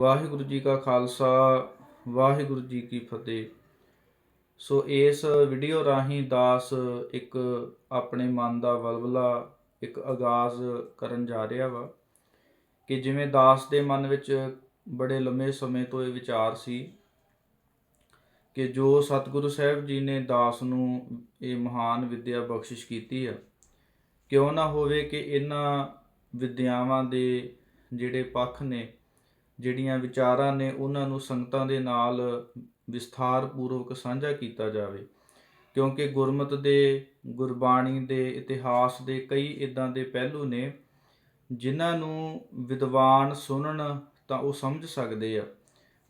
ਵਾਹਿਗੁਰੂ ਜੀ ਕਾ ਖਾਲਸਾ, ਵਾਹਿਗੁਰੂ ਜੀ ਕੀ ਫਤਿਹ। ਸੋ ਇਸ ਵੀਡੀਓ ਰਾਹੀਂ ਦਾਸ ਇੱਕ ਆਪਣੇ ਮਨ ਦਾ ਵਲਵਲਾ, ਇੱਕ ਆਗਾਜ਼ ਕਰਨ ਜਾ ਰਿਹਾ ਵਾ ਕਿ ਜਿਵੇਂ ਦਾਸ ਦੇ ਮਨ ਵਿੱਚ ਬੜੇ ਲੰਮੇ ਸਮੇਂ ਤੋਂ ਇਹ ਵਿਚਾਰ ਸੀ ਕਿ ਜੋ ਸਤਿਗੁਰੂ ਸਾਹਿਬ ਜੀ ਨੇ ਦਾਸ ਨੂੰ ਇਹ ਮਹਾਨ ਵਿਦਿਆ ਬਖਸ਼ਿਸ਼ ਕੀਤੀ ਆ, ਕਿਉਂ ਨਾ ਹੋਵੇ ਕਿ ਇਹਨਾਂ ਵਿਦਿਆਵਾਂ ਦੇ ਜਿਹੜੇ ਪੱਖ ਨੇ ਜਿਹੜੀਆਂ ਵਿਚਾਰਾਂ ਨੇ ਉਹਨਾਂ ਨੂੰ ਸੰਗਤਾਂ ਦੇ ਨਾਲ ਵਿਸਥਾਰ ਪੂਰਵਕ ਸਾਂਝਾ ਕੀਤਾ ਜਾਵੇ। ਕਿਉਂਕਿ ਗੁਰਮਤ ਦੇ, ਗੁਰਬਾਣੀ ਦੇ, ਇਤਿਹਾਸ ਦੇ ਕਈ ਇਦਾਂ ਦੇ ਪਹਿਲੂ ਨੇ, ਜਿਨ੍ਹਾਂ ਨੂੰ ਵਿਦਵਾਨ ਸੁਣਨ ਤਾਂ ਉਹ ਸਮਝ ਸਕਦੇ ਆ।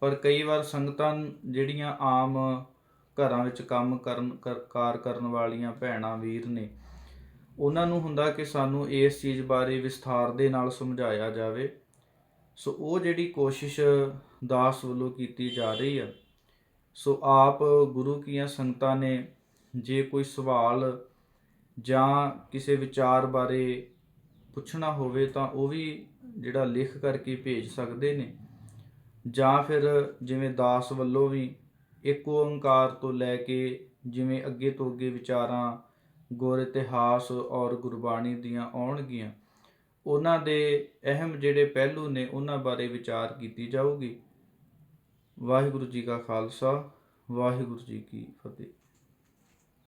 ਪਰ ਕਈ ਵਾਰ ਸੰਗਤਾਂ ਜਿਹੜੀਆਂ ਆਮ ਘਰਾਂ ਵਿੱਚ ਕੰਮ ਕਰਨ ਕਾਰ ਕਰਨ ਵਾਲੀਆਂ ਭੈਣਾਂ, ਵੀਰ ਨੇ, ਉਹਨਾਂ ਨੂੰ ਹੁੰਦਾ ਕਿ ਸਾਨੂੰ ਇਸ ਚੀਜ਼ ਬਾਰੇ ਵਿਸਥਾਰ ਦੇ ਨਾਲ ਸਮਝਾਇਆ ਜਾਵੇ। ਸੋ ਉਹ ਜਿਹੜੀ ਕੋਸ਼ਿਸ਼ ਦਾਸ ਵੱਲੋਂ ਕੀਤੀ ਜਾ ਰਹੀ ਆ, ਸੋ ਆਪ ਗੁਰੂ ਕੀਆਂ ਸੰਗਤਾਂ ਨੇ ਜੇ ਕੋਈ ਸਵਾਲ ਜਾਂ ਕਿਸੇ ਵਿਚਾਰ ਬਾਰੇ ਪੁੱਛਣਾ ਹੋਵੇ ਤਾਂ ਉਹ ਵੀ ਜਿਹੜਾ ਲਿਖ ਕਰਕੇ ਭੇਜ ਸਕਦੇ ਨੇ। ਜਾਂ ਫਿਰ ਜਿਵੇਂ ਦਾਸ ਵੱਲੋਂ ਵੀ ਇੱਕ ਓੰਕਾਰ ਤੋਂ ਲੈ ਕੇ ਜਿਵੇਂ ਅੱਗੇ ਤੋਂ ਅੱਗੇ ਵਿਚਾਰਾਂ, ਗੁਰ ਇਤਿਹਾਸ ਔਰ ਗੁਰਬਾਣੀ ਦੀਆਂ ਆਉਣਗੀਆਂ। ਉਹਨਾਂ ਦੇ ਅਹਿਮ ਜਿਹੜੇ ਪਹਿਲੂ ਨੇ ਉਹਨਾਂ ਬਾਰੇ ਵਿਚਾਰ ਕੀਤੀ ਜਾਊਗੀ। ਵਾਹਿਗੁਰੂ ਜੀ ਕਾ ਖਾਲਸਾ, ਵਾਹਿਗੁਰੂ ਜੀ ਕੀ ਫਤਿਹ।